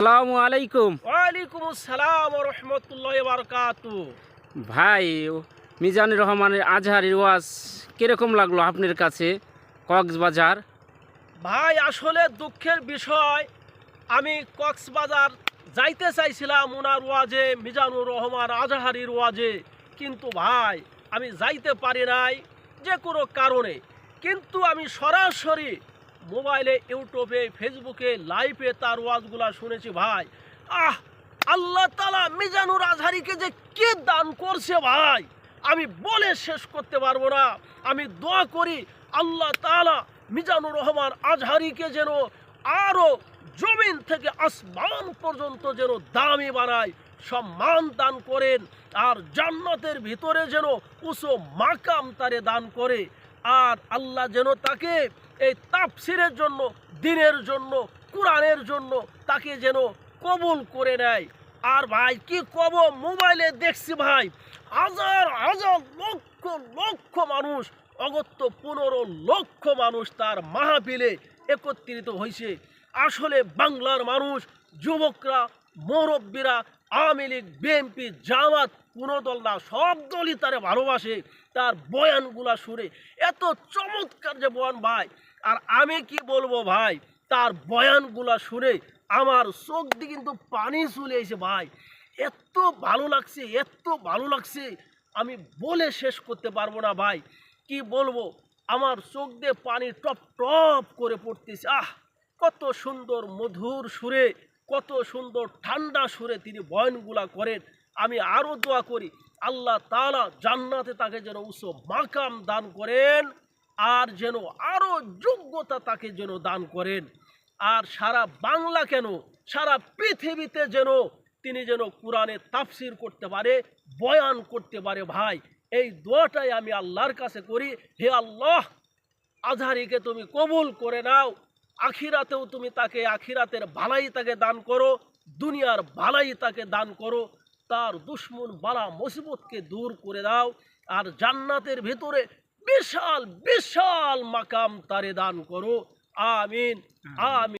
আসসালামু আলাইকুম। ওয়ালাইকুম আসসালাম রহমতুল্লাহ বারকাত। ভাই মিজানুর রহমানের আজহারের ওয়াজ কীরকম লাগল আপনার কাছে কক্সবাজার? ভাই আসলে দুঃখের বিষয় আমি কক্সবাজার যাইতে চাইছিলাম ওনার ওয়াজে মিজানুর রহমান আজহারির ওয়াজে। কিন্তু ভাই আমি যাইতে পারি নাই যে কোনো কারণে। কিন্তু আমি সরাসরি মোবাইলে, ইউটিউবে, ফেসবুকে লাইভে তার ওয়াজগুলা শুনেছি ভাই। আহ, আল্লাহ তালা মিজানুর আজহারিকে যে কে দান করছে ভাই? আমি বলে শেষ করতে পারব না। আমি দোয়া করি আল্লাহ তালা মিজানুর রহমান আজহারিকে যেন আরও জমিন থেকে আসমান পর্যন্ত যেন দামি বানায়, সম্মান দান করেন, আর জান্নাতের ভিতরে যেন উঁচু মাকাম তারে দান করে। আর আল্লাহ যেন তাকে এই তাফসিরের জন্য, দিনের জন্য, কোরআনের জন্য তাকে যেন কবুল করে নেয়। আর ভাই, কি কব? মোবাইলে দেখছি ভাই, হাজার হাজার লক্ষ লক্ষ মানুষ, অগত্য পনেরো লক্ষ মানুষ তার মাহফিলে একত্রিত হয়েছে আসলে বাংলার মানুষ, যুবকরা, মুরব্বীরা, আওয়ামী লীগ, বিএনপি, জামাত কোনো দল না, সব দলই তারে ভালোবাসে। তার বয়ানগুলা শুনে এত চমৎকার যে বয়ান ভাই। আর আমি কি বলব ভাই, তার বয়ানগুলা শুনে আমার চোখ দিয়ে কিন্তু পানি চলে এসে ভাই। এত ভালো লাগছে, এত ভালো লাগছে। আমি বলে শেষ করতে পারব না ভাই। কি বলব, আমার চোখ দিয়ে পানি টপ টপ করে পড়তেছে। আহ, কত সুন্দর মধুর সুরে, কত সুন্দর ঠান্ডা সুরে তিনি বয়নগুলা করেন। আমি আরও দোয়া করি, আল্লাহ তালা জান্নাতে তাকে যেন উৎস মাকাম দান করেন আর যেন আরও যোগ্যতা তাকে যেন দান করেন। আর সারা বাংলা কেন, সারা পৃথিবীতে যেন তিনি যেন কোরআনে তাফসির করতে পারে, বয়ান করতে পারে ভাই। এই দোয়াটাই আমি আল্লাহর কাছে করি, হে আল্লাহ, আজহারিকে তুমি কবুল করে নাও, আখিরাতেও তুমি তাকে আখিরাতের ভালাই তাকে দান করো, দুনিয়ার ভালাই তাকে দান করো তার দুশ্মন বালা মুসিবতকে দূর করে দাও আর জান্নাতের ভেতরে বিশাল বিশাল মাকাম তারে দান করো। আমিন। আমিন।